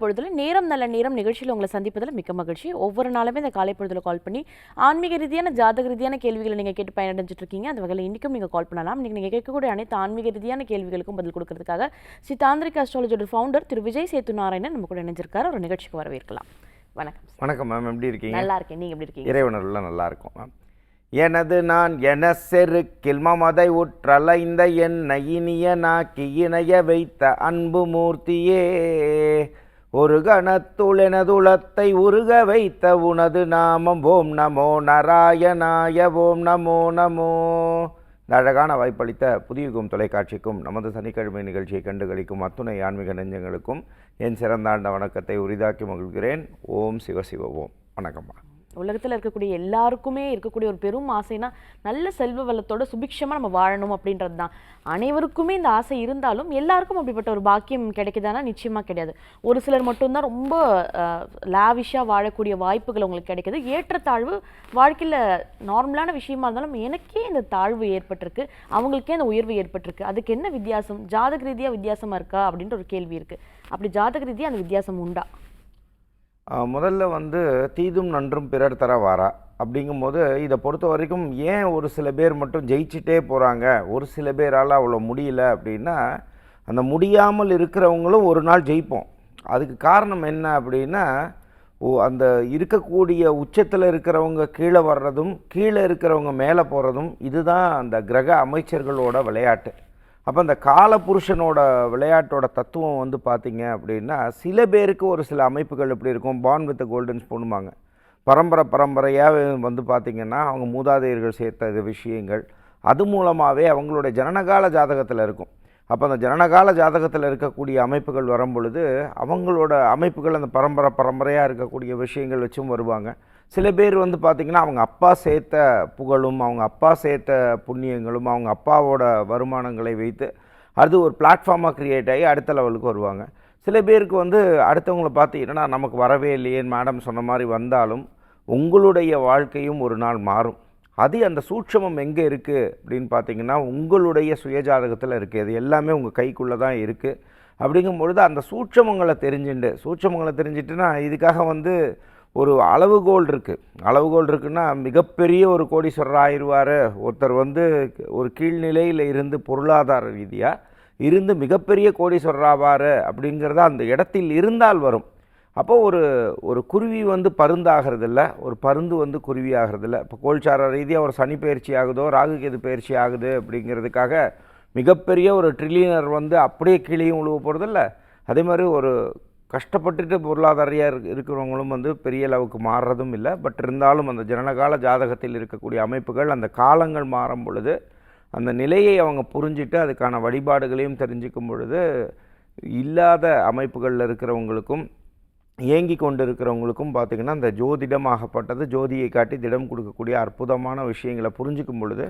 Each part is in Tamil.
பொழுதுல நேரம் நல்ல நேரம் நிகழ்ச்சியில் உங்களை சந்திப்பதில் மிக்க மகிழ்ச்சி. ஒவ்வொரு நாளுமே இந்த காலை பொழுதுல கால் பண்ணி ஆன்மீக ரீதியான ஜாதக ரீதியான கேள்விகளை நீங்க கேட்டு பயனடைஞ்சிட்டு இருக்கீங்க. அந்த வகையில் இன்னைக்கும் நீங்க கால் பண்ணலாம். இன்னைக்கு நீங்க கேட்கக்கூடிய அனைத்து ஆன்மீக ரீதியான கேள்விகளுக்கும் பதில் கொடுக்கறதுக்காக ஸ்ரீ தாந்திரிக் அஸ்ட்ராலஜியோட ஃபவுண்டர் திரு விஜய் சேத்து நாராயணன் நம்ம கூட இணைஞ்சிருக்காரு. ஒரு நிகழ்ச்சிக்கு வரவேற்கலாம். வணக்கம். வணக்கம் மேம் எப்படி இருக்கீங்க? நல்லா இருக்கேன். நீங்க எப்படி இருக்கீங்க? இறைவனர்லாம் நல்லா இருக்கும் மேம் எனது நான் என செருக்கில் மமதை உற்றலைந்த என்னை இனிய நாக்கி இணைய வைத்த அன்பு மூர்த்தியே. ஒரு கணத்துளெனதுளத்தை உருக வைத்த உனது நாமம் ஓம் நமோ நாராயணாய ஓம் நமோ நமோ. இந்த அழகான வாய்ப்பளித்த புதியகும் தொலைக்காட்சிக்கும் நமது சனிக்கிழமை நிகழ்ச்சியை கண்டுகளிக்கும் அத்துணை ஆன்மீக நெஞ்சங்களுக்கும் என் சிறந்தாண்ட வணக்கத்தை உரிதாக்கி மகிழ்கிறேன். ஓம் சிவசிவ ஓம். வணக்கம்மா. உலகத்தில் இருக்கக்கூடிய எல்லாருக்குமே இருக்கக்கூடிய ஒரு பெரும் ஆசைனா நல்ல செல்வ வளத்தோட சுபிக்ஷமாக நம்ம வாழணும் அப்படின்றது தான் அனைவருக்குமே இந்த ஆசை இருந்தாலும் எல்லாருக்கும் அப்படிப்பட்ட ஒரு பாக்கியம் கிடைக்குதானா? நிச்சயமாக கிடையாது. ஒரு சிலர் மட்டும்தான் ரொம்ப லாவிஷாக வாழக்கூடிய வாய்ப்புகள் உங்களுக்கு கிடைக்குது. ஏற்றத்தாழ்வு வாழ்க்கையில் நார்மலான விஷயமா இருந்தாலும் எனக்கே இந்த தாழ்வு ஏற்பட்டிருக்கு. அவங்களுக்கே இந்த உயர்வு ஏற்பட்டிருக்கு. அதுக்கு என்ன வித்தியாசம்? ஜாதக ரீதியாக வித்தியாசமாக இருக்கா? அப்படின்ற ஒரு கேள்வி இருக்குது அப்படி ஜாதக ரீதியாக அந்த வித்தியாசம் உண்டா? முதல்ல வந்து தீதும் நன்றும் பிறர் தர வாரா அப்படிங்கும்போது இதை பொறுத்த வரைக்கும் ஏன் ஒரு சில பேர் மட்டும் ஜெயிச்சிட்டே போகிறாங்க ஒரு சில பேரால் அவ்வளோ முடியல அப்படின்னா அந்த முடியாமல் இருக்கிறவங்களும் ஒரு நாள் ஜெயிப்போம். அதுக்கு காரணம் என்ன அப்படின்னா ஓ அந்த இருக்கக்கூடிய உச்சத்தில் இருக்கிறவங்க கீழே வர்றதும் கீழே இருக்கிறவங்க மேலே போகிறதும் இதுதான் அந்த கிரக அமைச்சர்களோட விளையாட்டு. அப்போ அந்த காலபுருஷனோட விளையாட்டோட தத்துவம் வந்து பார்த்தீங்க அப்படின்னா சில பேருக்கு ஒரு சில அமைப்புகள் எப்படி இருக்கும்? பான் வித் கோல்டன் ஸ்பூனுமாங்க பரம்பரை பரம்பரையாக வந்து பார்த்திங்கன்னா அவங்க மூதாதையர்கள் சேர்த்த இது விஷயங்கள். அது மூலமாகவே அவங்களுடைய ஜனனகால ஜாதகத்தில் இருக்கும். அப்போ அந்த ஜனனகால ஜாதகத்தில் இருக்கக்கூடிய அமைப்புகள் வரும் பொழுது அவங்களோட அமைப்புகள் அந்த பரம்பரை பரம்பரையாக இருக்கக்கூடிய விஷயங்கள் வச்சும் வருவாங்க. சில பேர் வந்து பார்த்திங்கன்னா அவங்க அப்பா சேர்த்த புகழும் அவங்க அப்பா சேர்த்த புண்ணியங்களும் அவங்க அப்பாவோட வருமானங்களை வைத்து அது ஒரு பிளாட்ஃபார்மாக க்ரியேட் ஆகி அடுத்த லெவலுக்கு வருவாங்க. சில பேருக்கு வந்து அடுத்தவங்கள பார்த்து நமக்கு வரவே இல்லையே மேடம் சொன்ன மாதிரி வந்தாலும் உங்களுடைய வாழ்க்கையும் ஒரு நாள் மாறும். அது அந்த சூட்சமம் எங்கே இருக்குது அப்படின்னு பார்த்தீங்கன்னா உங்களுடைய சுயஜாதகத்தில் இருக்குது இது எல்லாமே உங்கள் கைக்குள்ளே தான் இருக்குது அப்படிங்கும் பொழுது அந்த சூட்சமங்களை தெரிஞ்சுண்டு சூட்சமங்களை தெரிஞ்சிட்டுனா இதுக்காக வந்து ஒரு அளவுகோல் இருக்குது அளவுகோல் இருக்குன்னா மிகப்பெரிய ஒரு கோடீஸ்வரர் ஆயிடுவார் ஒருத்தர் வந்து ஒரு கீழ்நிலையில் இருந்து பொருளாதார ரீதியாக இருந்து மிகப்பெரிய கோடீஸ்வரர் ஆவார் அப்படிங்கிறத அந்த இடத்தில் இருந்தால் வரும். அப்போ ஒரு ஒரு குருவி வந்து பருந்தாகிறதில்ல. ஒரு பருந்து வந்து குருவி ஆகிறதில்ல இப்போ கோல்சார ரீதியாக ஒரு சனி பயிற்சி ஆகுதோ ராகு கேது பயிற்சி ஆகுது அப்படிங்கிறதுக்காக மிகப்பெரிய ஒரு ட்ரில்லியனர் வந்து அப்படியே கீழேயும் உழுவ போகிறதில்ல அதே மாதிரி ஒரு கஷ்டப்பட்டுட்டு பொருளாதாரியாக இரு இருக்கிறவங்களும் வந்து பெரிய அளவுக்கு மாறுறதும் இல்லை. பட் இருந்தாலும் அந்த ஜனனகால ஜாதகத்தில் இருக்கக்கூடிய அமைப்புகள் அந்த காலங்கள் மாறும் பொழுது அந்த நிலையை அவங்க புரிஞ்சிட்டு அதுக்கான வழிபாடுகளையும் தெரிஞ்சுக்கும் பொழுது இல்லாத அமைப்புகளில் இருக்கிறவங்களுக்கும் ஏங்கி கொண்டு இருக்கிறவங்களுக்கும் பார்த்திங்கன்னா அந்த ஜோதிடமாகப்பட்டது ஜோதியை காட்டி திடம் கொடுக்கக்கூடிய அற்புதமான விஷயங்களை புரிஞ்சுக்கும் பொழுது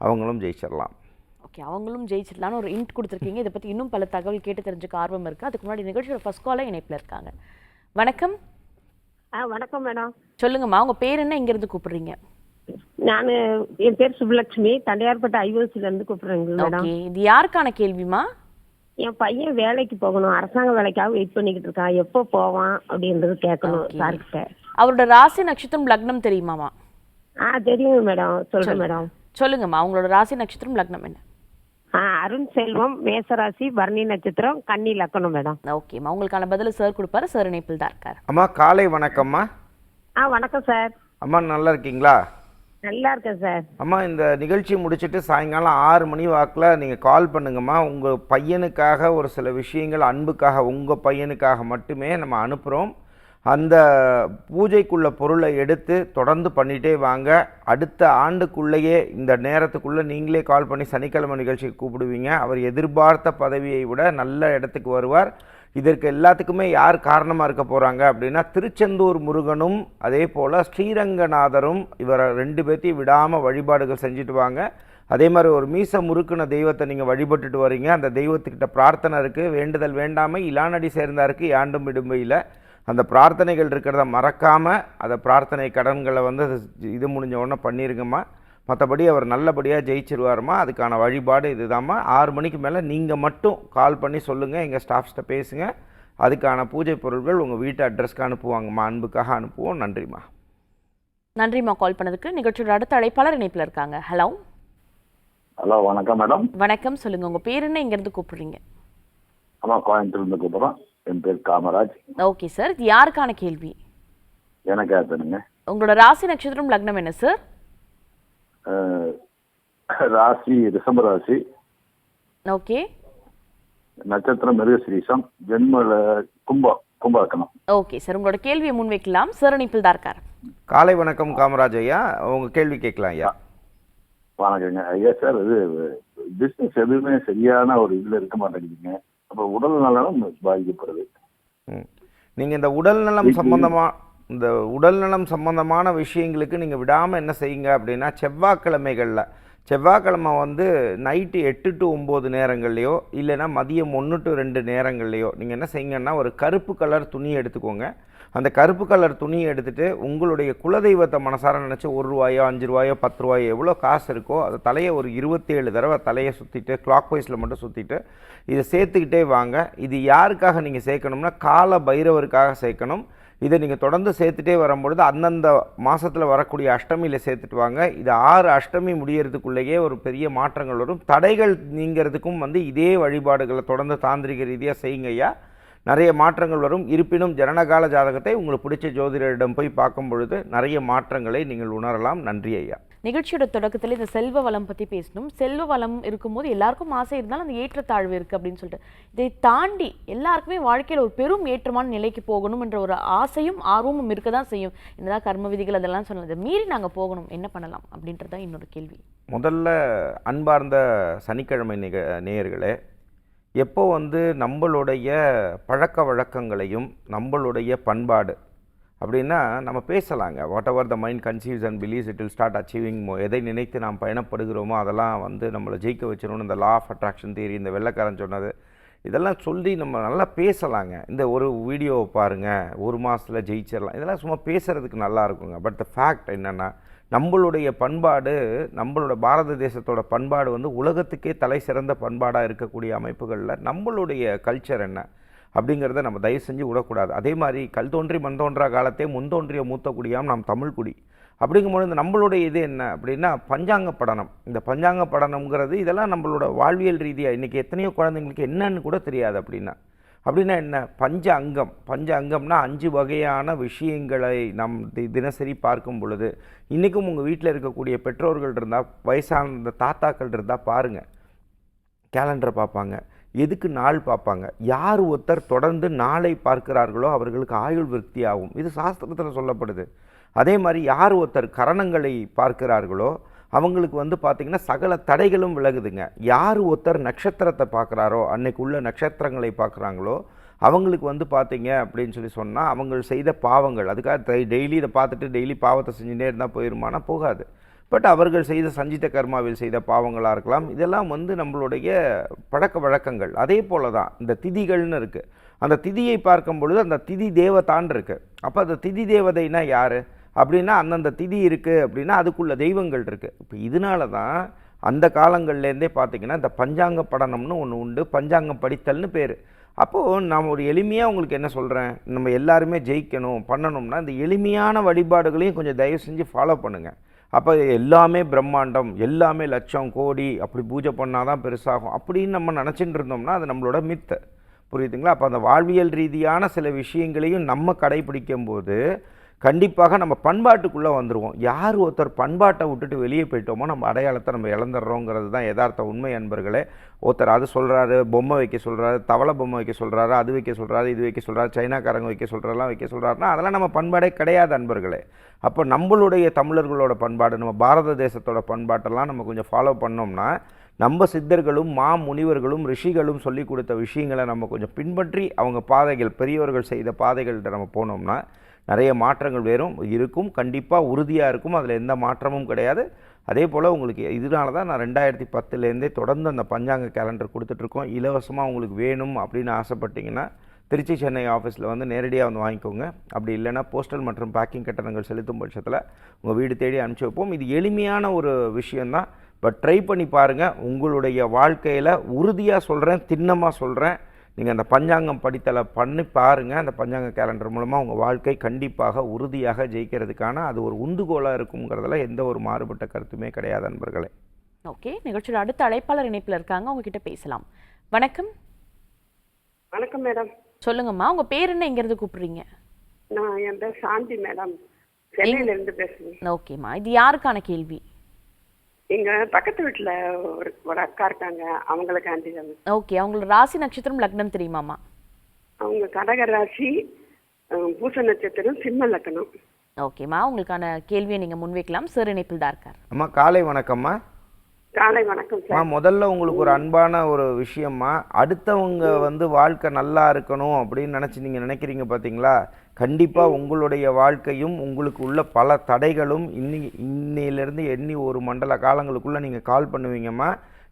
அவங்களும் ஜெயிச்சிடலாம் ஓகே அவங்களும் ஜெயிச்சிடலான்னு ஒரு இன்ட் கொடுத்துருக்கீங்க. இதை பற்றி இன்னும் பல தகவல் கேட்டு தெரிஞ்சுக்க ஆர்வம் இருக்குது அதுக்கு முன்னாடி நிகழ்ச்சியோட ஃபர்ஸ்ட் காலை இணைப்பில் இருக்காங்க. வணக்கம். ஆ வணக்கம் மேடம். சொல்லுங்கம்மா உங்க பேர் என்ன? இங்கிருந்து கூப்பிடுறீங்க. நான் என் பேர் சுப்புலட்சுமி. தண்டையார்பட்ட ஐஓசில இருந்து கூப்பிடுறேங்க மேடம். இது யாருக்கான கேள்விமா என் பையன் வேலைக்கு போகணும். அரசாங்க வேலைக்காக வெயிட் பண்ணிக்கிட்டு இருக்கான். எப்போ போவான் அப்படின்றது கேட்கணும். சார்கிட்ட. அவரோட ராசி நட்சத்திரம் லக்னம் தெரியுமாமா ஆ தெரியுங்க மேடம். சொல்றேன் மேடம். சொல்லுங்கம்மா உங்களோட ராசி நட்சத்திரம் லக்னம் என்ன? அருண் செல்வம் மேசராசி பரணி நட்சத்திரம் கன்னி லக்கணம் மேடம். ஓகேம்மா உங்களுக்கான பதில் சார் கொடுப்பாரு சார் இணைப்பில் தான் இருக்காரு. அம்மா காலை வணக்கம்மா. ஆ வணக்கம் சார் அம்மா நல்லா இருக்கீங்களா? நல்லா இருக்கேன் சார் அம்மா இந்த நிகழ்ச்சி முடிச்சிட்டு சாயங்காலம் ஆறு மணி வாக்கில் நீங்கள் கால் பண்ணுங்கம்மா. உங்கள் பையனுக்காக ஒரு சில விஷயங்கள் அன்புக்காக உங்கள் பையனுக்காக மட்டுமே நம்ம அனுப்புகிறோம் அந்த பூஜைக்குள்ள பொருளை எடுத்து தொடர்ந்து பண்ணிகிட்டே வாங்க. அடுத்த ஆண்டுக்குள்ளேயே இந்த நேரத்துக்குள்ளே நீங்களே கால் பண்ணி சனிக்கிழமை நிகழ்ச்சிக்கு கூப்பிடுவீங்க. அவர் எதிர்பார்த்த பதவியை விட நல்ல இடத்துக்கு வருவார். இதற்கு எல்லாத்துக்குமே யார் காரணமாக இருக்க போகிறாங்க அப்படின்னா திருச்செந்தூர் முருகனும் அதே போல் ஸ்ரீரங்கநாதரும் இவரை ரெண்டு பேர்த்தையும் விடாமல் வழிபாடுகள் செஞ்சுட்டு வாங்க. அதே மாதிரி ஒரு மீச முறுக்குன தெய்வத்தை நீங்கள் வழிபட்டுட்டு வரீங்க. அந்த தெய்வத்துக்கிட்ட பிரார்த்தனை இருக்குது வேண்டுதல் வேண்டாமை இலானடி சேர்ந்தாருக்கு யாண்டும் விடும்பையில். அந்த பிரார்த்தனைகள் இருக்கிறத மறக்காமல் அதை பிரார்த்தனை கடன்களை வந்து அது இது முடிஞ்ச உடனே பண்ணிருங்கம்மா. மற்றபடி அவர் நல்லபடியாக ஜெயிச்சிருவாருமா அதுக்கான வழிபாடு இதுதாம்மா. ஆறு மணிக்கு மேலே நீங்கள் மட்டும் கால் பண்ணி சொல்லுங்கள் எங்கள் ஸ்டாஃப்ஸ்கிட்ட பேசுங்க. அதுக்கான பூஜை பொருட்கள் உங்கள் வீட்டு அட்ரஸ்க்கு அனுப்புவாங்கம்மா. அன்புக்காக அனுப்புவோம். நன்றிம்மா. நன்றிம்மா கால் பண்ணதுக்கு. நிகழ்ச்சியோட அடுத்த அழைப்பாளர் இணைப்புல இருக்காங்க. ஹலோ. ஹலோ வணக்கம் மேடம். வணக்கம். சொல்லுங்க. உங்க பேர் என்ன? இங்க இருந்து கூப்பிடுறீங்க அம்மா கோயம்புத்தூர்லேருந்து கூப்பிட்றோம். என் பேர் காமராஜ். ஓகே சார் இது யாருக்கான கேள்வி? எனக்கு ஆத்தனுங்க உங்களோட ராசி நட்சத்திரம் லக்னம் என்ன சார் ராசி ரிசம்ப ராசி. ஓகே நட்சத்திரம் மிருகசிரீசம் ஜென்மல கும்பம் கும்பாக்கணும் ஓகே சார் உங்களோட கேள்வியை முன்வைக்கலாம். சார் இணைப்பில் தான் இருக்கார். காலை வணக்கம் காமராஜ் ஐயா. உங்கள் கேள்வி கேட்கலாம் ஐயா. வணக்கங்க. ஐயா சார் இது பிஸ்னஸ் எதுவுமே சரியான ஒரு இதில் இருக்க மாட்டேங்குதுங்க. அப்போ உடல் நலம் பாதிக்கப்படுது ம். நீங்க இந்த உடல்நலம் சம்பந்தமா இந்த உடல்நலம் சம்பந்தமான விஷயங்களுக்கு நீங்க விடாம என்ன செய்யுங்க அப்படின்னா செவ்வாய்க்கிழமைகள்ல செவ்வாய்க்கிழமை வந்து நைட்டு எட்டு டு ஒம்பது நேரங்கள்லையோ இல்லைன்னா மதியம் ஒன்று டு ரெண்டு நேரங்கள்லையோ நீங்கள் என்ன செய்யுங்கன்னா ஒரு கருப்பு கலர் துணி எடுத்துக்கோங்க அந்த கருப்பு கலர் துணியை எடுத்துகிட்டு உங்களுடைய குலதெய்வத்தை மனசார நினச்சி ஒரு ரூபாயோ அஞ்சு ரூபாயோ பத்து ரூபாயோ எவ்வளோ காசு இருக்கோ அதை தலையை ஒரு இருபத்தேழு தடவை தலையை சுற்றிட்டு கிளாக் வைஸில் மட்டும் சுற்றிட்டு இதை சேர்த்துக்கிட்டே வாங்க. இது யாருக்காக நீங்கள் சேர்க்கணும்னா கால பைரவருக்காக சேர்க்கணும். இதை நீங்கள் தொடர்ந்து சேர்த்துட்டே வரும்பொழுது அந்தந்த மாதத்தில் வரக்கூடிய அஷ்டமியில் சேர்த்துட்டு வாங்க. இது ஆறு அஷ்டமி முடியறதுக்குள்ளேயே ஒரு பெரிய மாற்றங்கள் வரும். தடைகள் நீங்கிறதுக்கும் வந்து இதே வழிபாடுகளை தொடர்ந்து தாந்திரிக ரீதியாக செய்யுங்க ஐயா நிறைய மாற்றங்கள் வரும். இருப்பினும் ஜனனகால ஜாதகத்தை உங்களுக்கு பிடிச்ச ஜோதிடரிடம் போய் பார்க்கும் பொழுது நிறைய மாற்றங்களை நீங்கள் உணரலாம். நன்றி ஐயா. நிகழ்ச்சியோட தொடக்கத்துல இந்த செல்வ வளம் பத்தி பேசணும். செல்வ வளம் இருக்கும்போது எல்லாருக்கும் ஆசை இருந்தாலும் அந்த ஏற்றத்தாழ்வு இருக்கு அப்படின்னு சொல்லிட்டு. இதை தாண்டி எல்லாருக்குமே வாழ்க்கையில ஒரு பெரும் ஏற்றமான நிலைக்கு போகணும் என்ற ஒரு ஆசையும் ஆர்வமும் இருக்க தான் செய்யும். என்னதான் கர்ம விதிகள் அதெல்லாம் சொன்னது மீறி நாங்க போகணும். என்ன பண்ணலாம் அப்படின்றது தான் இன்னொரு கேள்வி. முதல்ல அன்பார்ந்த சனிக்கிழமை நிக நேயர்களே எப்போ வந்து நம்மளுடைய பழக்க வழக்கங்களையும் நம்மளுடைய பண்பாடு அப்படின்னா நம்ம பேசலாங்க. Whatever the mind conceives and believes it will start achieving மோ எதை நினைத்து நாம் பயணப்படுகிறோமோ அதெல்லாம் வந்து நம்மளை ஜெயிக்க வச்சிடணும் இந்த லா ஆஃப் அட்ராக்ஷன் தேரி இந்த வெள்ளைக்காரன் சொன்னது இதெல்லாம் சொல்லி நம்ம நல்லா பேசலாங்க. இந்த ஒரு வீடியோவை பாருங்கள் ஒரு மாதத்தில் ஜெயிச்சிடலாம். இதெல்லாம் சும்மா பேசுகிறதுக்கு நல்லா இருக்குங்க. பட் த ஃபேக்ட் என்னென்னா நம்மளுடைய பண்பாடு நம்மளோட பாரத தேசத்தோட பண்பாடு வந்து உலகத்துக்கே தலை சிறந்த பண்பாடாக இருக்கக்கூடிய அமைப்புகளில் நம்மளுடைய கல்ச்சர் என்ன அப்படிங்கிறத நம்ம தயவு செஞ்சு விடக்கூடாது. அதே மாதிரி கல் தோன்றி மண் தோன்றா காலத்தே முன்தோன்றிய மூத்த குடியாம் நாம் தமிழ் குடி. அப்படிங்கும்போது இந்த நம்மளுடைய இது என்ன அப்படின்னா பஞ்சாங்க படனம். இந்த பஞ்சாங்க படனம்ங்கிறது இதெல்லாம் நம்மளோட வாழ்வியல் ரீதியாக இன்றைக்கி எத்தனையோ குழந்தைங்களுக்கு என்னன்னு கூட தெரியாது அப்படின்னா. அப்படின்னா என்ன? பஞ்ச அங்கம் பஞ்ச அங்கம்னா அஞ்சு வகையான விஷயங்களை நம் தி- தினசரி பார்க்கும் பொழுது இன்றைக்கும் உங்கள் வீட்டில் இருக்கக்கூடிய பெற்றோர்கள் இருந்தால் வயசான இந்த தாத்தாக்கள் இருந்தால் பாருங்கள் கேலண்டரை பார்ப்பாங்க. எதுக்கு நாள் பார்ப்பாங்க? யார் ஒருத்தர் தொடர்ந்து நாளை பார்க்கிறார்களோ அவர்களுக்கு ஆயுள் விருத்தி ஆகும் இது சாஸ்திரத்தில் சொல்லப்படுது. அதே மாதிரி யார் ஒருத்தர் கரணங்களை பார்க்கிறார்களோ அவங்களுக்கு வந்து பார்த்திங்கன்னா சகல தடைகளும் விலகுதுங்க. யார் ஒருத்தர் நட்சத்திரத்தை பார்க்குறாரோ அன்னைக்கு உள்ள நட்சத்திரங்களை பார்க்குறாங்களோ அவங்களுக்கு வந்து பார்த்தீங்க அப்படின்னு சொல்லி சொன்னால் அவங்க செய்த பாவங்கள் அதுக்காக டெய்லி இதை பார்த்துட்டு டெய்லி பாவத்தை செஞ்சுட்டே இருந்தால் போயிருமானா போகாது. பட் அவர்கள் செய்த சஞ்சித கர்மாவில் செய்த பாவங்களாக இருக்கலாம். இதெல்லாம் வந்து நம்மளுடைய பழக்க வழக்கங்கள். அதே போல தான் இந்த திதிகள்னு இருக்குது அந்த திதியை பார்க்கும் பொழுது அந்த திதி தேவதான் இருக்குது அப்போ அந்த திதி தேவதைனா யார்? அப்படின்னா அந்தந்த திதி இருக்குது அப்படின்னா அதுக்குள்ள தெய்வங்கள் இருக்குது இப்போ இதனால தான் அந்த காலங்கள்லேருந்தே பார்த்தீங்கன்னா இந்த பஞ்சாங்க படனம்னு ஒன்று உண்டு பஞ்சாங்கம் படித்தல்னு பேர். அப்போது நான் ஒரு எளிமையாக உங்களுக்கு என்ன சொல்கிறேன் நம்ம எல்லாருமே ஜெயிக்கணும் பண்ணணும்னா இந்த எளிமையான வழிபாடுகளையும் கொஞ்சம் தயவு செஞ்சு ஃபாலோ பண்ணுங்கள் அப்போ எல்லாமே பிரம்மாண்டம் எல்லாமே லட்சம் கோடி அப்படி பூஜை பண்ணால் தான் பெருசாகும். அப்படின்னு நம்ம நினச்சிட்டு இருந்தோம்னா அது நம்மளோட மித்து புரியுதுங்களா? அப்போ அந்த வாழ்வியல் ரீதியான சில விஷயங்களையும் நம்ம கடைபிடிக்கும் போது கண்டிப்பாக நம்ம பண்பாட்டுக்குள்ளே வந்துடுவோம் யார் ஒருத்தர் பண்பாட்டை விட்டுட்டு வெளியே போயிட்டோமோ நம்ம அடையாளத்தை நம்ம இழந்துடுறோங்கிறது தான் யதார்த்த உண்மை அன்பர்களே. ஒருத்தர் அது சொல்கிறாரு பொம்மை வைக்க சொல்கிறாரு தவளை பொம்மை வைக்க சொல்கிறாரு அது வைக்க சொல்கிறாரு இது வைக்க சொல்கிறாரு சைனாக்காரங்க வைக்க சொல்கிறாரெல்லாம் வைக்க சொல்கிறாருன்னா அதெல்லாம் நம்ம பண்பாடே கிடையாது அன்பர்களே. அப்போ நம்மளுடைய தமிழர்களோட பண்பாடு நம்ம பாரத தேசத்தோட பண்பாட்டெல்லாம் நம்ம கொஞ்சம் ஃபாலோ பண்ணோம்னா நம்ம சித்தர்களும் மா முனிவர்களும் ரிஷிகளும் சொல்லி கொடுத்த விஷயங்களை நம்ம கொஞ்சம் பின்பற்றி அவங்க பாதைகள் பெரியவர்கள் செய்த பாதைகள்கிட்ட நம்ம போனோம்னா நிறைய மாற்றங்கள் வேறும் இருக்கும் கண்டிப்பாக உறுதியாக இருக்கும். அதில் எந்த மாற்றமும் கிடையாது. அதே போல் உங்களுக்கு இதனால தான் நான் ரெண்டாயிரத்தி பத்துலேருந்தே தொடர்ந்து அந்த பஞ்சாங்க கேலண்டர் கொடுத்துட்ருக்கோம் இலவசமாக உங்களுக்கு வேணும் அப்படின்னு ஆசைப்பட்டீங்கன்னா திருச்சி சென்னை ஆஃபீஸில் வந்து நேரடியாக வந்து வாங்கிக்கோங்க. அப்படி இல்லைன்னா போஸ்டல் மற்றும் பேக்கிங் கட்டணங்கள் செலுத்தும் பட்சத்தில் உங்கள் வீடு தேடி அனுப்பிச்சி வைப்போம். இது எளிமையான ஒரு விஷயந்தான் பட் ட்ரை பண்ணி பாருங்கள் உங்களுடைய வாழ்க்கையில் உறுதியாக சொல்கிறேன் திண்ணமாக சொல்கிறேன் நீங்கள் அந்த பஞ்சாங்கம் படித்தலை பண்ணி பாருங்கள் அந்த பஞ்சாங்க கேலண்டர் மூலமாக உங்கள் வாழ்க்கை கண்டிப்பாக உறுதியாக ஜெயிக்கிறதுக்கான அது ஒரு உந்துகோலாக இருக்குங்கிறதுல எந்த ஒரு மாறுபட்ட கருத்துமே கிடையாது நண்பர்களே ஓகே நிகழ்ச்சியோட அடுத்த அழைப்பாளர் இணைப்புல இருக்காங்க. அவங்க கிட்ட பேசலாம். வணக்கம். வணக்கம் மேடம். சொல்லுங்கம்மா உங்க பேர் என்ன? எங்க இருந்து கூப்பிடுறீங்க? நான் என் பேர் சாந்தி மேடம். சென்னையில இருந்து பேசுறேன். ஓகேம்மா இது யாருக்கான கேள்வி? எங்க பக்கத்து வீட்டுல ஒரு ஒரு அக்கா இருக்காங்க. அவங்களுக்காண்டி தான். ஓகே அவங்களோட ராசி நட்சத்திரம் லக்னம் தெரியுமாம்மா? அவங்க கடக ராசி அஹ், பூச நட்சத்திரம் சிம்ம லக்கணம் ஓகேம்மா உங்களுக்கான கேள்வியை நீங்க முன்வைக்கலாம். சார் இணைப்பில் தான் இருக்கார். அம்மா காலை வணக்கம்மா. காலை வணக்கம் சார். முதல்ல உங்களுக்கு ஒரு அன்பான ஒரு விஷயமா அடுத்தவங்க வந்து வாழ்க்கை நல்லா இருக்கணும் அப்படின்னு நினச்சி நீங்கள் நினைக்கிறீங்க பார்த்தீங்களா கண்டிப்பாக உங்களுடைய வாழ்க்கையும் உங்களுக்கு உள்ள பல தடைகளும் இன்னி இன்னையிலேருந்து எண்ணி ஒரு மண்டல காலங்களுக்குள்ளே நீங்கள் கால் பண்ணுவீங்கம்மா.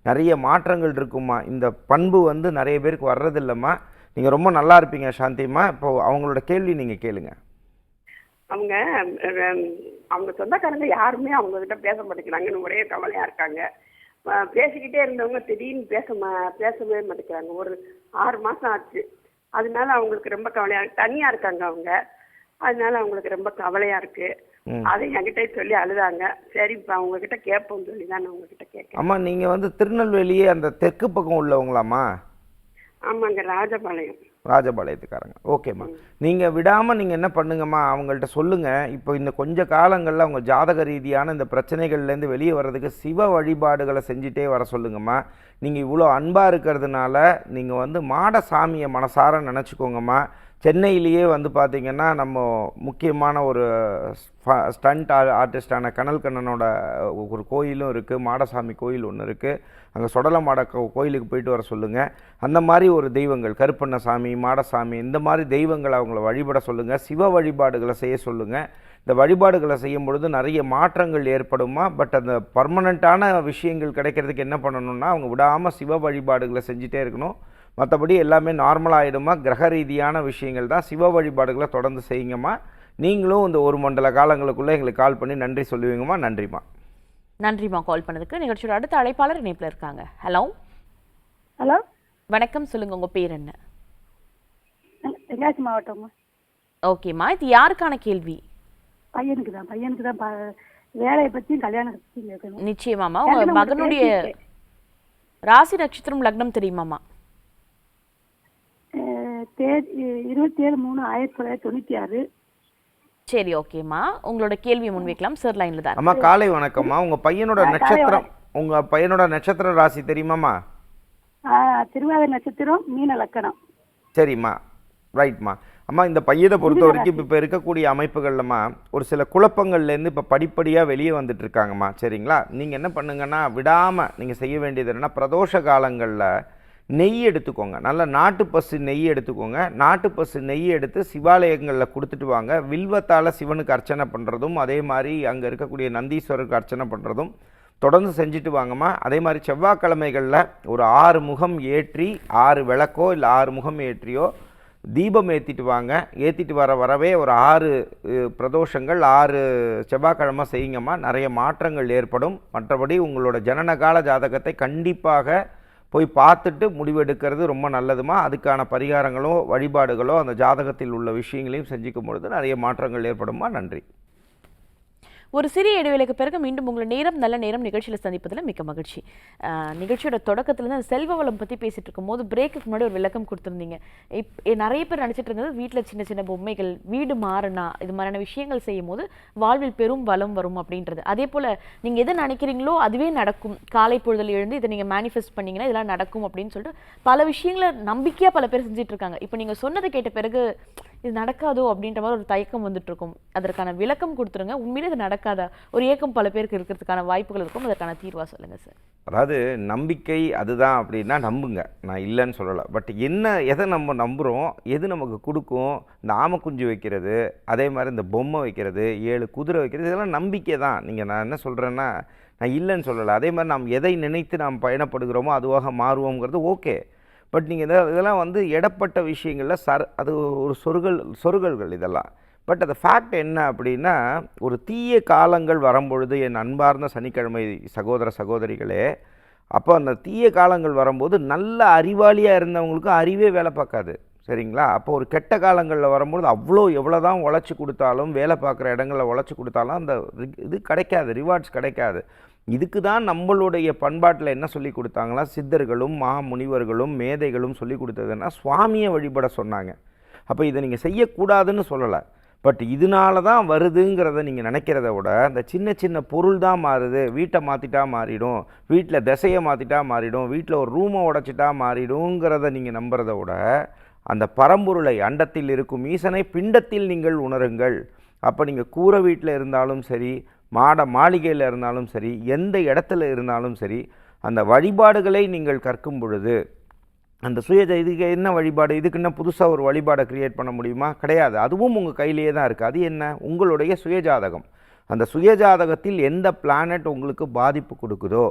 நிறைய மாற்றங்கள் இருக்குமா இந்த பண்பு வந்து நிறைய பேருக்கு வர்றதில்லம்மா. நீங்கள் ரொம்ப நல்லா இருப்பீங்க சாந்திம்மா. இப்போ அவங்களோட கேள்வி நீங்கள் கேளுங்க. அவங்க அவங்க சொந்தக்காரங்க யாருமே அவங்க கிட்ட பேச மாட்டேங்கிறாங்கன்னு ஒரே கவலையா இருக்காங்க. பேசிக்கிட்டே இருந்தவங்க திடீர்னு பேச மா- பேசவே மாட்டேங்கிறாங்க. ஒரு ஆறு மாசம் ஆச்சு. அதனால அவங்களுக்கு ரொம்ப கவலையா இருக்கு. தனியா இருக்காங்க அவங்க. அதனால அவங்களுக்கு ரொம்ப கவலையா இருக்கு. ம். அதை என்கிட்ட சொல்லி அழுதாங்க. சரி இப்ப அவங்க கிட்ட கேட்போம் சொல்லி தான் நான் உங்ககிட்ட கேட்கேன் அம்மா நீங்கள் வந்து திருநெல்வேலியே அந்த தெற்கு பக்கம் உள்ளவங்களாம்மா? ஆமாங்க ராஜபாளையம். ராஜபாளையத்துக்காரங்க. ஓகேம்மா நீங்கள் விடாமல் நீங்கள் என்ன பண்ணுங்கம்மா அவங்கள்ட்ட சொல்லுங்கள் இப்போ இந்த கொஞ்ச காலங்களில் அவங்க ஜாதக ரீதியான இந்த பிரச்சனைகள்லேருந்து வெளியே வர்றதுக்கு சிவ வழிபாடுகளை செஞ்சுட்டே வர சொல்லுங்கம்மா. நீங்கள் இவ்வளோ அன்பாக இருக்கிறதுனால நீங்கள் வந்து மாட சாமியை மனசார நினச்சிக்கோங்கம்மா. சென்னையிலேயே வந்து பார்த்திங்கன்னா நம்ம முக்கியமான ஒரு ஸ்டண்ட் ஆர்டிஸ்டான கனல் கண்ணனோட ஒரு கோயிலும் இருக்குது மாடசாமி கோயில் ஒன்று இருக்குது அங்கே சொடல மாட கோ- கோயிலுக்கு போயிட்டு வர சொல்லுங்கள் அந்த மாதிரி ஒரு தெய்வங்கள் கருப்பண்ணசாமி மாடசாமி இந்த மாதிரி தெய்வங்களை அவங்கள வழிபட சொல்லுங்கள் சிவ வழிபாடுகளை செய்ய சொல்லுங்கள் இந்த வழிபாடுகளை செய்யும் பொழுது நிறைய மாற்றங்கள் ஏற்படுமா? பட் அந்த பர்மனண்ட்டான விஷயங்கள் கிடைக்கிறதுக்கு என்ன பண்ணணும்னா அவங்க விடாமல் சிவ வழிபாடுகளை செஞ்சுட்டே இருக்கணும். மற்றபடி எல்லாமே நார்மல் ஆகிடுமா கிரக ரீதியான விஷயங்கள் தான். சிவ வழிபாடுகளை தொடர்ந்து செய்யுங்கம்மா. நீங்களும் இந்த ஒரு மண்டல காலங்களுக்குள்ளே எங்களுக்கு கால் பண்ணி நன்றி சொல்லுவீங்கம்மா. நன்றிம்மா. நன்றிம்மா கால் பண்ணதுக்கு. நிகழ்ச்சியோட அடுத்த அழைப்பாளர் இணைப்பில் இருக்காங்க. ஹலோ ஹலோ வணக்கம். சொல்லுங்க உங்க பேர் என்ன? தென்காசி மாவட்டம்மா? ஓகேம்மா. இது யாருக்கான கேள்வி? பையனுக்கு தான். பையனுக்கு தான். வேலையை பற்றியும் கல்யாணத்தை பற்றியும் நிச்சயமாம்மா. உங்க ஏற்கனவே உங்கள்ட்ட மகனுடைய. ராசி நட்சத்திரம் லக்னம் தெரியுமாம்மா? தேதி இருபத்தி ஏழு மூணு ஆயிரத்தி தொள்ளாயிரத்தி தொண்ணூற்றி ஆறு. சரி ஓகேம்மா. உங்களோட கேள்வியை முன்வைக்கலாம். சார் லைன்ல தான் அம்மா காலை வணக்கம்மா. உங்கள் பையனோட நட்சத்திரம் உங்கள் பையனோட நட்சத்திர ராசி தெரியுமாம்மா? திருவாதிரை நட்சத்திரம் மீன லக்கணம். சரிம்மா. ரைட்மா அம்மா இந்த பையனை பொறுத்த வரைக்கும் இப்போ இருக்கக்கூடிய அமைப்புகள்லம்மா ஒரு சில குழப்பங்கள்லேருந்து இப்போ படிப்படியாக வெளியே வந்துட்டு இருக்காங்கம்மா சரிங்களா? நீங்கள் என்ன பண்ணுங்கன்னா விடாமல் நீங்கள் செய்ய வேண்டியது என்னன்னா பிரதோஷ காலங்களில் நெய் எடுத்துக்கோங்க. நல்ல நாட்டு பசு நெய் எடுத்துக்கோங்க. நாட்டு பசு நெய் எடுத்து சிவாலயங்களில் கொடுத்துட்டு வாங்க. வில்வத்தால் சிவனுக்கு அர்ச்சனை பண்ணுறதும் அதே மாதிரி அங்கே இருக்கக்கூடிய நந்தீஸ்வரருக்கு அர்ச்சனை பண்ணுறதும் தொடர்ந்து செஞ்சுட்டு வாங்கம்மா. அதே மாதிரி செவ்வாய்க்கிழமைகளில் ஒரு ஆறு முகம் ஏற்றி ஆறு விளக்கோ இல்லை ஆறு முகம் ஏற்றியோ தீபம் ஏற்றிட்டு வாங்க. ஏற்றிட்டு வர வரவே ஒரு ஆறு பிரதோஷங்கள் ஆறு செவ்வாய்க்கிழமை செய்யுங்கம்மா. நிறைய மாற்றங்கள் ஏற்படும். மற்றபடி உங்களோட ஜனனகால ஜாதகத்தை கண்டிப்பாக போய் பார்த்துட்டு முடிவெடுக்கிறது ரொம்ப நல்லதுமா? அதுக்கான பரிகாரங்களோ வழிபாடுகளோ அந்த ஜாதகத்தில் உள்ள விஷயங்களையும் செஞ்சுக்கும் பொழுது நிறைய மாற்றங்கள் ஏற்படுமா நன்றி. ஒரு சிறிய இடைவேளைக்கு பிறகு மீண்டும் உங்களை நேரம் நல்ல நேரம் நிகழ்ச்சியில் சந்திப்பதில் மிக்க மகிழ்ச்சி. நிகழ்ச்சியோட தொடக்கத்துலேருந்து அந்த செல்வ வளம் பற்றி பேசிட்டு இருக்கும்போது பிரேக்குக்கு முன்னாடி ஒரு விளக்கம் கொடுத்துருந்தீங்க. இப் நிறைய பேர் நினச்சிட்டு இருந்தது வீட்டில் சின்ன சின்ன பொம்மைகள் வீடு மாறினா இது மாதிரியான விஷயங்கள் செய்யும் போது வாழ்வில் பெரும் வளம் வரும் அப்படின்றது. அதே போல் நீங்கள் எதை நினைக்கிறீங்களோ அதுவே நடக்கும். காலை பொழுதில் எழுந்து இதை நீங்கள் மேனிஃபெஸ்ட் பண்ணீங்கன்னா இதெல்லாம் நடக்கும் அப்படின்னு சொல்லிட்டு பல விஷயங்களை நம்பிக்கையாக பல பேர் செஞ்சிட்ருக்காங்க இப்போ நீங்கள் சொன்னதை கேட்ட பிறகு இது நடக்காதோ அப்படின்ற மாதிரி ஒரு தயக்கம் வந்துட்டு இருக்கும் அதற்கான விளக்கம் கொடுத்துருங்க. உண்மையிலே இது நடக்காத? ஒரு ஏக்கம் பல பேருக்கு இருக்கிறதுக்கான வாய்ப்புகள் இருக்கும். அதற்கான தீர்வாக சொல்லுங்கள் சார் அதாவது நம்பிக்கை அதுதான் அப்படின்னா நம்புங்க. நான் இல்லைன்னு சொல்லலை. பட் என்ன எதை நம்ம நம்புகிறோம் எது நமக்கு கொடுக்கும்? இந்த ஆமை குஞ்சு வைக்கிறது அதே மாதிரி இந்த பொம்மை வைக்கிறது ஏழு குதிரை வைக்கிறது இதெல்லாம் நம்பிக்கை தான். நீங்கள் நான் என்ன சொல்கிறேன்னா நான் இல்லைன்னு சொல்லலை. அதே மாதிரி நாம் எதை நினைத்து நாம் பயணப்படுகிறோமோ அதுவாக மாறுவோங்கிறது ஓகே பட் நீங்கள் இதெல்லாம் வந்து எடப்பட்ட விஷயங்களில் சர் அது ஒரு சொருகல் சொருகல்கள் இதெல்லாம். பட் அது ஃபேக்ட் என்ன அப்படின்னா ஒரு தீய காலங்கள் வரும்பொழுது என் அன்பார்ந்த சனிக்கிழமை சகோதர சகோதரிகளே அப்போ அந்த தீய காலங்கள் வரும்போது நல்ல அறிவாளியாக இருந்தவங்களுக்கு அறிவே வேலை பார்க்காது. சரிங்களா? அப்போ ஒரு கெட்ட காலங்களில் வரும்போது அவ்வளோ எவ்வளோ தான் உழைச்சி கொடுத்தாலும் வேலை பார்க்குற இடங்களில் உழைச்சி கொடுத்தாலும் அந்த இது கிடைக்காது ரிவார்ட்ஸ் கிடைக்காது. இதுக்கு தான் நம்மளுடைய பண்பாட்டில் என்ன சொல்லி கொடுத்தாங்களா சித்தர்களும் மகாமுனிவர்களும் மேதைகளும் சொல்லி கொடுத்ததுன்னா சுவாமியை வழிபட சொன்னாங்க. அப்போ இதை நீங்கள் செய்யக்கூடாதுன்னு சொல்லலை. பட் இதனால தான் வருதுங்கிறத நீங்கள் நினைக்கிறத விட அந்த சின்ன சின்ன பொருள் தான் மாறுது. வீட்டை மாற்றிட்டா மாறிடும். வீட்டில் திசையை மாற்றிட்டா மாறிடும். வீட்டில் ஒரு ரூமை உடைச்சிட்டா மாறிடுங்கிறத நீங்கள் நம்புறத விட அந்த பரம்பொருளை அண்டத்தில் இருக்கும் ஈசனை பிண்டத்தில் நீங்கள் உணருங்கள். அப்போ நீங்கள் கூரை வீட்டில் இருந்தாலும் சரி மாட மாளிகையில் இருந்தாலும் சரி எந்த இடத்துல இருந்தாலும் சரி அந்த வழிபாடுகளை நீங்கள் கற்கும் பொழுது அந்த சுய இதுக்கு என்ன வழிபாடு இதுக்கு என்ன புதுசாக ஒரு வழிபாடை க்ரியேட் பண்ண முடியுமா? கிடையாது. அதுவும் உங்கள் கையிலேயே தான் இருக்குது அது என்ன? உங்களுடைய சுயஜாதகம். அந்த சுயஜாதகத்தில் எந்த பிளானட் உங்களுக்கு பாதிப்பு கொடுக்குதோ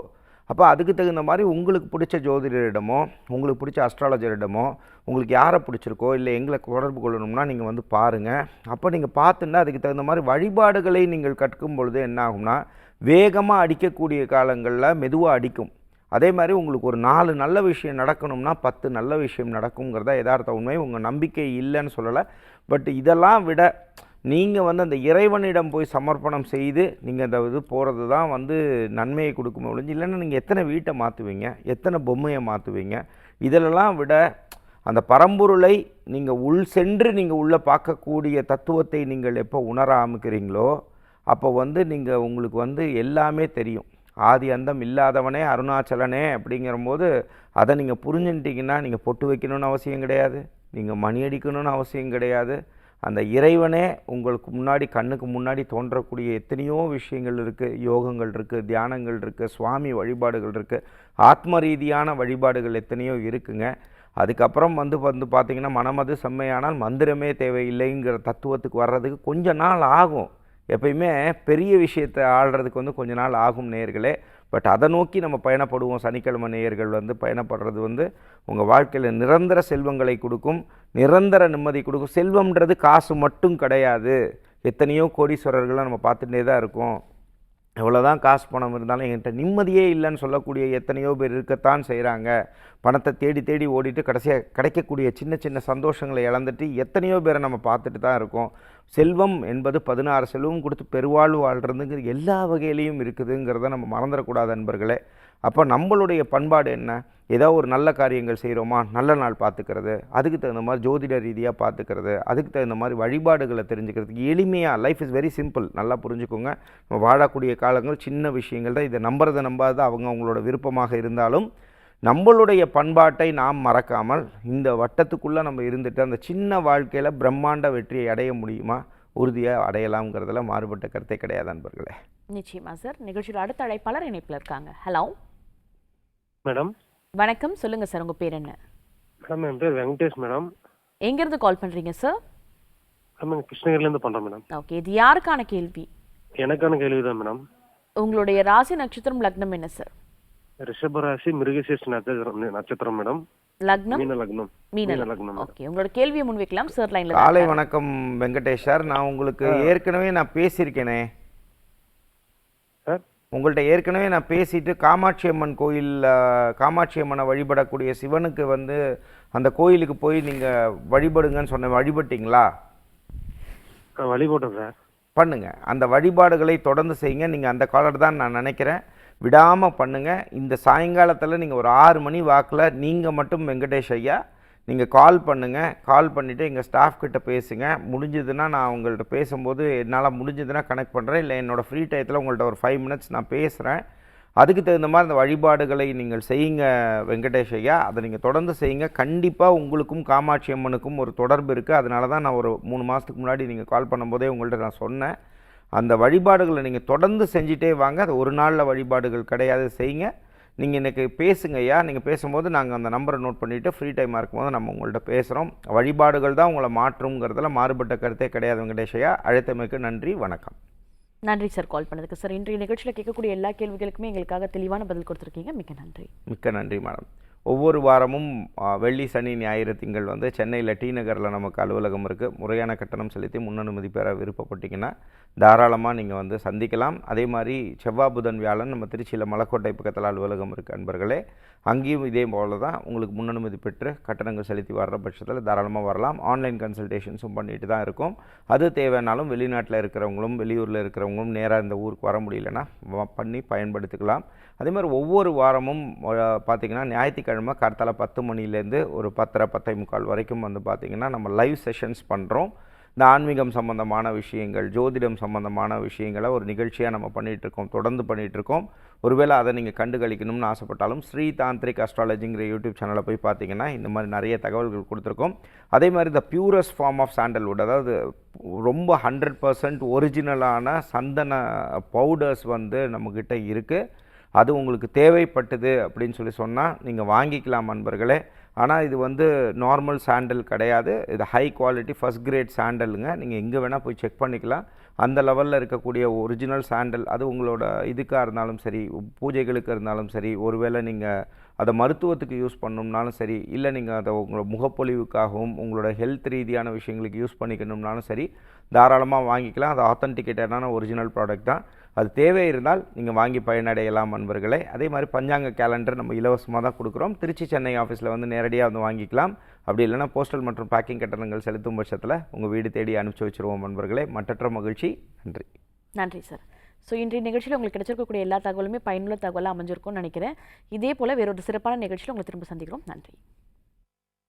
அப்போ அதுக்கு தகுந்த மாதிரி உங்களுக்கு பிடிச்ச ஜோதிடரிடமோ உங்களுக்கு பிடிச்ச அஸ்ட்ராலஜரிடமோ உங்களுக்கு யாரை பிடிச்சிருக்கோ இல்லை எங்களை தொடர்பு கொள்ளணும்னா நீங்கள் வந்து பாருங்கள் அப்போ நீங்கள் பார்த்துன்னா அதுக்கு தகுந்த மாதிரி வழிபாடுகளை நீங்கள் கற்கும் பொழுது என்ன ஆகும்னா வேகமாக அடிக்கக்கூடிய காலங்களில் மெதுவாக அடிக்கும். அதே மாதிரி உங்களுக்கு ஒரு நாலு நல்ல விஷயம் நடக்கணும்னா பத்து நல்ல விஷயம் நடக்குங்கிறதா யதார்த்த உண்மை. உங்கள் நம்பிக்கை இல்லைன்னு சொல்லலை. பட் இதெல்லாம் விட நீங்கள் வந்து அந்த இறைவனிடம் போய் சமர்ப்பணம் செய்து நீங்கள் அந்த இது போகிறது தான் வந்து நன்மையை கொடுக்கும் ஒழிஞ்சு இல்லைன்னா நீங்கள் எத்தனை வீட்டை மாற்றுவீங்க எத்தனை பொம்மையை மாற்றுவீங்க இதிலெல்லாம் விட அந்த பரம்பொருளை நீங்கள் உள் சென்று நீங்கள் உள்ளே பார்க்கக்கூடிய தத்துவத்தை நீங்கள் எப்போ உணர ஆரம்பிக்கிறீங்களோ அப்போ வந்து நீங்கள் உங்களுக்கு வந்து எல்லாமே தெரியும். ஆதி அந்தம் இல்லாதவனே அருணாச்சலனே அப்படிங்கிறபோது அதை நீங்கள் புரிஞ்சுட்டிங்கன்னா நீங்கள் பொட்டு வைக்கணும்னு அவசியம் கிடையாது. நீங்கள் மணி அடிக்கணும்னு அவசியம் கிடையாது. அந்த இறைவனே உங்களுக்கு முன்னாடி கண்ணுக்கு முன்னாடி தோன்றக்கூடிய எத்தனையோ விஷயங்கள் இருக்குது யோகங்கள் இருக்குது தியானங்கள் இருக்குது சுவாமி வழிபாடுகள் இருக்குது ஆத்ம ரீதியான வழிபாடுகள் எத்தனையோ இருக்குங்க. அதுக்கப்புறம் வந்து வந்து பார்த்தீங்கன்னா மனமது செம்மையானால் மந்திரமே தேவையில்லைங்கிற தத்துவத்துக்கு வர்றதுக்கு கொஞ்ச நாள் ஆகும். எப்பயுமே பெரிய விஷயத்தை ஆள்றதுக்கு வந்து கொஞ்ச நாள் ஆகும் நேர்களே. பட் அதை நோக்கி நம்ம பயணப்படுவோம். சனிக்கிழமை நேயர்கள் வந்து பயணப்படுறது வந்து உங்கள் வாழ்க்கையில் நிரந்தர செல்வங்களை கொடுக்கும் நிரந்தர நிம்மதி கொடுக்கும். செல்வம்ன்றது காசு மட்டும் கிடையாது. எத்தனையோ கோடீஸ்வரர்கள்லாம் நம்ம பார்த்துட்டே தான் இருக்கோம். எவ்வளோதான் காசு பணம் இருந்தாலும் என்கிட்ட நிம்மதியே இல்லைன்னு சொல்லக்கூடிய எத்தனையோ பேர் இருக்கத்தான் செய்கிறாங்க பணத்தை தேடி தேடி ஓடிட்டு கடைசியாக கிடைக்கக்கூடிய சின்ன சின்ன சந்தோஷங்களை இழந்துட்டு எத்தனையோ பேரை நம்ம பார்த்துட்டு தான் இருக்கோம். செல்வம் என்பது பதினாறு செல்வம் கொடுத்து பெருவாழ்வு வாழ்கிறதுங்கிற எல்லா வகையிலையும் இருக்குதுங்கிறத நம்ம மறந்துடக்கூடாது நண்பர்களே அப்போ நம்மளுடைய பண்பாடு என்ன? ஏதோ ஒரு நல்ல காரியங்கள் செய்கிறோமா? நல்ல நாள் பார்த்துக்கிறது அதுக்கு தகுந்த மாதிரி ஜோதிட ரீதியாக பார்த்துக்கிறது அதுக்கு தகுந்த மாதிரி வழிபாடுகளை தெரிஞ்சுக்கிறதுக்கு எளிமையாக லைஃப் இஸ் வெரி சிம்பிள் நல்லா புரிஞ்சுக்கோங்க. நம்ம வாழக்கூடிய காலங்கள் சின்ன விஷயங்கள் தான். இதை நம்புறதை நம்பாத அவங்க அவங்களோட விருப்பமாக இருந்தாலும் நம்மளுடைய பண்பாட்டை நாம் மறக்காமல் இந்த வட்டத்துக்குள்ளே நம்ம இருந்துட்டு அந்த சின்ன வாழ்க்கையில் பிரம்மாண்ட வெற்றியை அடைய முடியுமா? உறுதியாக அடையலாம்ங்கிறதுல மாறுபட்ட கருத்தே கிடையாது நண்பர்களே நிச்சயமா சார் நிகழ்ச்சியில் அடுத்த அழைப்பாளர் இணைப்பில் இருக்காங்க. Hello madam. வணக்கம். சொல்லுங்க சார் உங்க பேர் என்ன? மேடம் என் பேர் வெங்கடேஷ் மேடம். எங்கிருந்து கால் பண்றீங்க சார்? மேடம் கிருஷ்ணகிரிலேருந்து பண்ணுறேன் மேடம். ஓகே இது யாருக்கான கேள்வி? எனக்கான கேள்வி தான் மேடம். உங்களுடைய ராசி நட்சத்திரம் லக்னம் என்ன சார்? ரிஷபராசி மிருகசீர்ஷ நட்சத்திரம் நட்சத்திரம் மேடம். லக்னம்? மீன லக்னம். மீன மீன லக்னம். ஓகே உங்களோட கேள்வியை முன்வைக்கலாம். சார் லைன்ல காலை வணக்கம் வெங்கடேஷ் சார். நான் உங்களுக்கு ஏற்கனவே நான் பேசியிருக்கேனே. உங்கள்கிட்ட ஏற்கனவே நான் பேசிட்டு காமாட்சி அம்மன் கோயில் காமாட்சி அம்மனை வழிபடக்கூடிய சிவனுக்கு வந்து அந்த கோயிலுக்கு போய் நீங்கள் வழிபடுங்கன்னு சொன்ன வழிபட்டீங்களா? வழி போட்டேன் சார். பண்ணுங்க. அந்த வழிபாடுகளை தொடர்ந்து செய்யுங்க. நீங்கள் அந்த காலர் தான் நான் நினைக்கிறேன். விடாமல் பண்ணுங்க. இந்த சாயங்காலத்தில் நீங்கள் ஒரு ஆறு மணி வாக்கில் நீங்கள் மட்டும் வெங்கடேஷ் ஐயா நீங்கள் கால் பண்ணுங்கள் கால் பண்ணிவிட்டு எங்கள் ஸ்டாஃப் கிட்ட பேசுங்க. முடிஞ்சதுன்னா நான் உங்கள்கிட்ட பேசும்போது என்னால் முடிஞ்சதுன்னா கனெக்ட் பண்ணுறேன் இல்லை என்னோடய ஃப்ரீ டயத்தில் உங்கள்கிட்ட ஒரு ஃபைவ் மினிட்ஸ் நான் பேசுகிறேன் அதுக்கு தகுந்த மாதிரி அந்த வழிபாடுகளை நீங்கள் செய்யுங்க வெங்கடேஷ் ஐயா. அதை நீங்கள் தொடர்ந்து செய்யுங்க. கண்டிப்பாக உங்களுக்கும் காமாட்சி அம்மனுக்கும் ஒரு தொடர்பு இருக்குது அதனால தான் நான் ஒரு மூணு மாதத்துக்கு முன்னாடி நீங்கள் கால் பண்ணும்போதே உங்கள்கிட்ட நான் சொன்னேன். அந்த வழிபாடுகளை நீங்கள் தொடர்ந்து செஞ்சிட்டே வாங்க. அது ஒரு நாளில் வழிபாடுகள் கிடையாது. செய்யுங்க. நீங்கள் இன்றைக்கி பேசுங்க ஐயா நீங்கள் பேசும்போது நாங்கள் அந்த நம்பரை நோட் பண்ணிவிட்டு ஃப்ரீ டைமாக இருக்கும்போது நம்ம உங்கள்கிட்ட பேசுகிறோம் வழிபாடுகள் தான் உங்களை மாற்றுங்கிறதுல மாறுபட்ட கருத்தே கிடையாது வெங்கடேஷ் ஐயா. அழைத்தமைக்கு நன்றி. வணக்கம். நன்றி சார் கால் பண்ணதுக்கு. சார் இன்றைய நிகழ்ச்சியில் கேட்கக்கூடிய எல்லா கேள்விகளுக்குமே எங்களுக்காக தெளிவான பதில் கொடுத்துருக்கீங்க. மிக்க நன்றி. மிக்க நன்றி மேடம். ஒவ்வொரு வாரமும் வெள்ளி சனி ஞாயிறு திங்கள் வந்து சென்னையில் டி நகரில் நமக்கு அலுவலகம் இருக்குது முறையான கட்டணம் செலுத்தி முன்னனுமதி பெற விருப்பப்பட்டீங்கன்னா தாராளமாக நீங்கள் வந்து சந்திக்கலாம். அதே மாதிரி செவ்வாய் புதன் வியாழன் நம்ம திருச்சியில் மலக்கோட்டை பக்கத்தில் அலுவலகம் இருக்குது அன்பர்களே. அங்கேயும் இதே போல தான் உங்களுக்கு முன்னனுமதி பெற்று கட்டணங்கள் செலுத்தி வர்ற பட்சத்தில் தாராளமாக வரலாம். ஆன்லைன் கன்சல்டேஷன்ஸும் பண்ணிட்டு தான் இருக்கும். அது தேவைனாலும் வெளிநாட்டில் இருக்கிறவங்களும் வெளியூரில் இருக்கிறவங்களும் நேராக இந்த ஊருக்கு வர முடியலன்னா பண்ணி பயன்படுத்திக்கலாம். அதே மாதிரி ஒவ்வொரு வாரமும் பார்த்திங்கன்னா பார்த்தீங்கன்னா ஞாயிற்றுக்கிழமை கார்த்தால பத்து மணிலேருந்து ஒரு பத்தரை பத்தே முக்கால் வரைக்கும் வந்து பார்த்திங்கன்னா நம்ம லைவ் செஷன்ஸ் பண்ணுறோம் இந்த ஆன்மீகம் சம்பந்தமான விஷயங்கள் ஜோதிடம் சம்பந்தமான விஷயங்களை ஒரு நிகழ்ச்சியாக நம்ம பண்ணிகிட்ருக்கோம் இருக்கோம் தொடர்ந்து பண்ணிகிட்ருக்கோம் இருக்கோம் ஒருவேளை அதை நீங்கள் கண்டுகளிக்கணும்னு ஆசைப்பட்டாலும் ஸ்ரீ தாந்திரிக் அஸ்ட்ராலஜிங்கிற யூடியூப் சேனலை போய் பார்த்தீங்கன்னா இந்த மாதிரி நிறைய தகவல்கள் கொடுத்துருக்கோம். அதே மாதிரி the purest form of sandalwood அதாவது ரொம்ப ஹண்ட்ரட் பர்சன்ட் ஒரிஜினலான சந்தன பவுடர்ஸ் வந்து நம்மக்கிட்ட இருக்குது அது உங்களுக்கு தேவைப்பட்டது அப்படின்னு சொல்லி சொன்னால் நீங்கள் வாங்கிக்கலாம் நண்பர்களே ஆனால் இது வந்து நார்மல் சாண்டல் கிடையாது. இது ஹை குவாலிட்டி ஃபஸ்ட் கிரேட் சாண்டலுங்க நீங்கள் எங்கே வேணால் போய் செக் பண்ணிக்கலாம். அந்த லெவலில் இருக்கக்கூடிய ஒரிஜினல் சாண்டல் அது உங்களோட இதுக்காக இருந்தாலும் சரி பூஜைகளுக்கு இருந்தாலும் சரி ஒருவேளை நீங்கள் அதை மருத்துவத்துக்கு யூஸ் பண்ணணும்னாலும் சரி இல்லை நீங்கள் அதை உங்களோட முகப்பொலிவுக்காகவும் உங்களோட ஹெல்த் ரீதியான விஷயங்களுக்கு யூஸ் பண்ணிக்கணும்னாலும் சரி தாராளமாக வாங்கிக்கலாம். அது ஆத்தென்டிகேட்டடான ஒரிஜினல் ப்ராடக்ட் தான். அது தேவை இருந்தால் நீங்கள் வாங்கி பயனடையலாம் நண்பர்களே. அதே மாதிரி பஞ்சாங்க கேலண்டர் நம்ம இலவசமாக தான் கொடுக்குறோம். திருச்சி சென்னை ஆஃபீஸில் வந்து நேரடியாக வந்து வாங்கிக்கலாம். அப்படி இல்லைன்னா போஸ்டல் மற்றும் பேக்கிங் கட்டணங்கள் செலுத்தும் பட்சத்தில் உங்கள் வீடு தேடி அனுப்பிச்சி வச்சிருவோம் நண்பர்களே. மற்றற்ற மகிழ்ச்சி. நன்றி. நன்றி சார் ஸோ இன்றைய நிகழ்ச்சியில் உங்களுக்கு கிடைச்சிருக்கக்கூடிய எல்லா தகவலுமே பயனுள்ள தகவலாக அமைஞ்சிருக்கும்னு நினைக்கிறேன். இதே போல் வேறொரு சிறப்பான நிகழ்ச்சியில் உங்களை திரும்ப சந்திக்கிறோம். நன்றி.